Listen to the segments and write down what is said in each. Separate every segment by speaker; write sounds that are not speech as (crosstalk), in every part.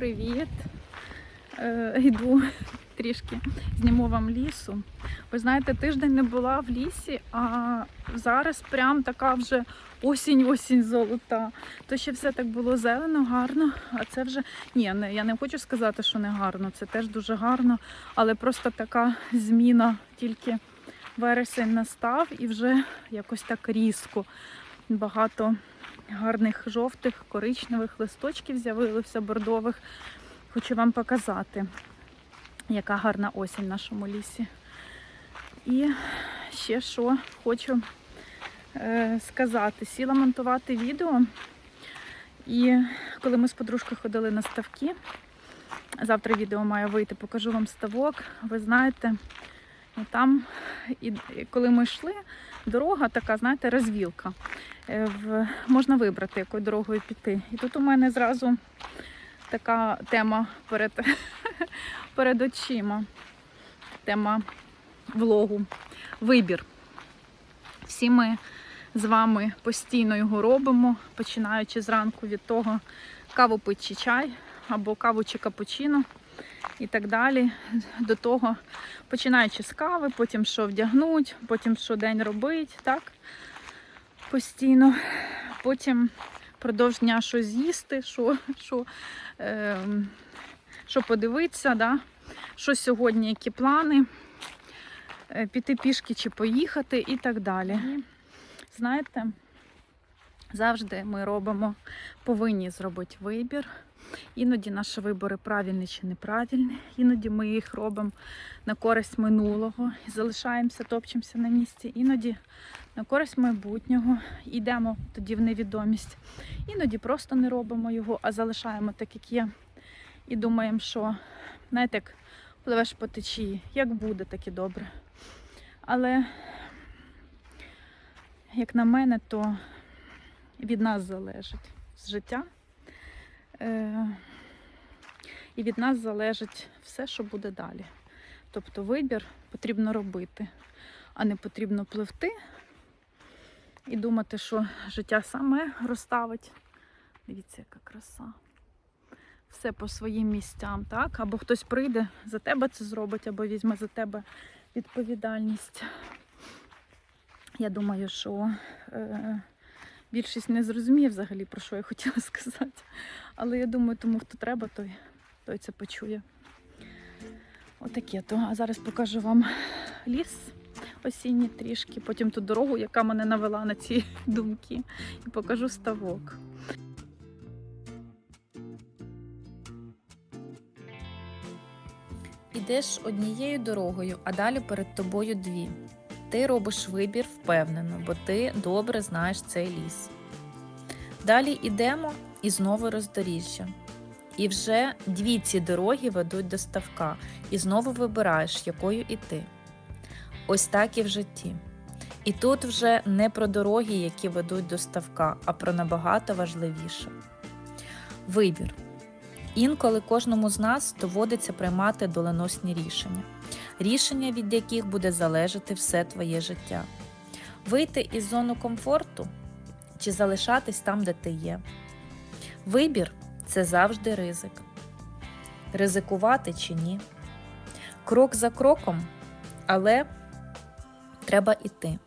Speaker 1: привіт! Е, йду трішки зніму вам лісу. Ви знаєте, тиждень не була в лісі, а зараз прям така вже осінь-осінь золота. То ще все так було зелено, гарно. А це вже ні, не, я не хочу сказати, що не гарно. Це теж дуже гарно, але просто така зміна, тільки вересень настав і вже якось так різко. Багато гарних жовтих, коричневих листочків з'явилося бордових. Хочу вам показати, яка гарна осінь в нашому лісі. І ще що хочу е, сказати. Сіла монтувати відео. І коли ми з подружкою ходили на ставки, завтра відео має вийти, покажу вам ставок. Ви знаєте, там, коли ми йшли, дорога така, знаєте, розвілка. Е, можна вибрати, якою дорогою піти. І тут у мене зразу така тема перед, (laughs) перед очима. Тема влогу. Вибір. Всі ми з вами постійно його робимо, починаючи зранку від того, каву пить чи чай, або каву чи капучино і так далі. До того, починаючи з кави, потім що вдягнуть, потім що день робить, так? Постійно. Потім продовж дня що з'їсти, що, що, е, що подивитися, да? що сьогодні, які плани, е, піти пішки чи поїхати і так далі. І, знаєте, завжди ми робимо, повинні зробити вибір. Іноді наші вибори правильні чи неправильні, іноді ми їх робимо на користь минулого і залишаємося, топчемося на місці. Іноді на користь майбутнього йдемо тоді в невідомість. Іноді просто не робимо його, а залишаємо так, як є. І думаємо, що знаєте, як пливеш по течії, як буде, так і добре. Але, як на мене, то від нас залежить з життя. Е, І від нас залежить все, що буде далі. Тобто вибір потрібно робити, а не потрібно пливти і думати, що життя саме розставить. Дивіться, яка краса. Все по своїм місцям, так? Або хтось прийде, за тебе це зробить, або візьме за тебе відповідальність. Я думаю, що е, більшість не зрозуміє взагалі, про що я хотіла (laughs) сказати. Але я думаю, тому хто треба, той, той це почує. Отаке то. А зараз покажу вам ліс осінній трішки, потім ту дорогу, яка мене навела на ці (laughs) думки, і покажу ставок.
Speaker 2: Ідеш однією дорогою, а далі перед тобою дві. Ти робиш вибір впевнено, бо ти добре знаєш цей ліс. Далі йдемо і знову роздоріжжя. І вже дві ці дороги ведуть до ставка, і знову вибираєш, якою іти. Ось так і в житті. І тут вже не про дороги, які ведуть до ставка, а про набагато важливіше. Вибір. Інколи кожному з нас доводиться приймати доленосні рішення, рішення, від яких буде залежати все твоє життя. Вийти із зону комфорту чи залишатись там, де ти є. Вибір це завжди ризик. Ризикувати чи ні. Крок за кроком, але треба йти.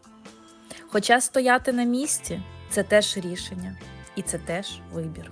Speaker 2: Хоча стояти на місці це теж рішення, і це теж вибір.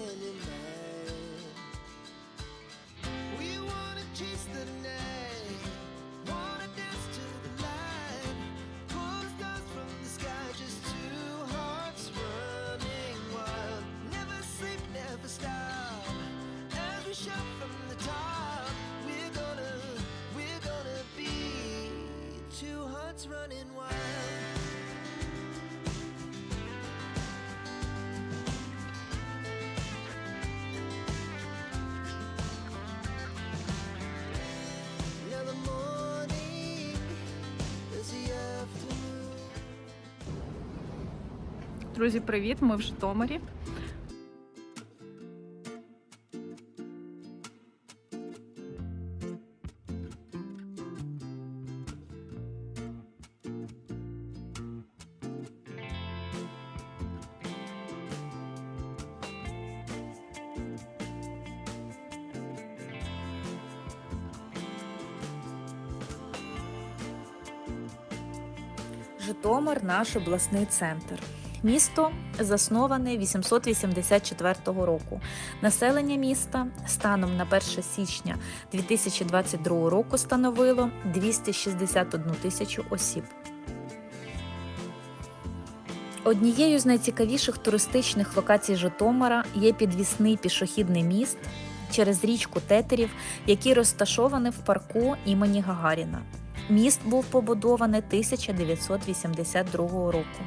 Speaker 1: Друзі, привіт! Ми в Житомирі.
Speaker 2: Житомир наш обласний центр. Місто засноване 884 року. Населення міста станом на 1 січня 2022 року становило 261 тисячу осіб. Однією з найцікавіших туристичних локацій Житомира є підвісний пішохідний міст через річку Тетерів, який розташований в парку імені Гагаріна. Міст був побудований 1982 року.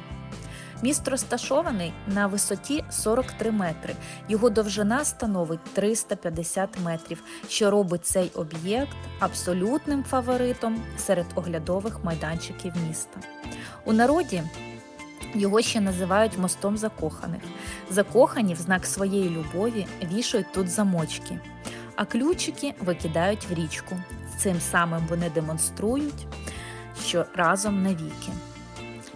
Speaker 2: Міст розташований на висоті 43 метри. Його довжина становить 350 метрів, що робить цей об'єкт абсолютним фаворитом серед оглядових майданчиків міста. У народі його ще називають мостом закоханих. Закохані в знак своєї любові вішають тут замочки, а ключики викидають в річку. Цим самим вони демонструють, що разом навіки.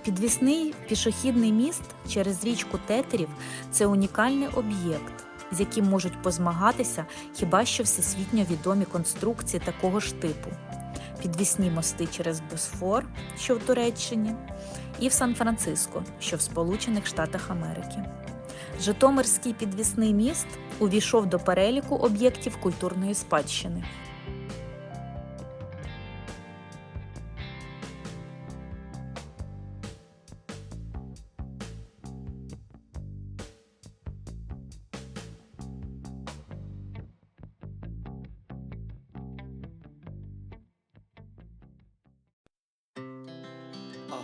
Speaker 2: Підвісний пішохідний міст через річку Тетерів це унікальний об'єкт, з яким можуть позмагатися хіба що всесвітньо відомі конструкції такого ж типу. Підвісні мости через Босфор, що в Туреччині, і в Сан-Франциско, що в Сполучених Штатах Америки. Житомирський підвісний міст увійшов до переліку об'єктів культурної спадщини.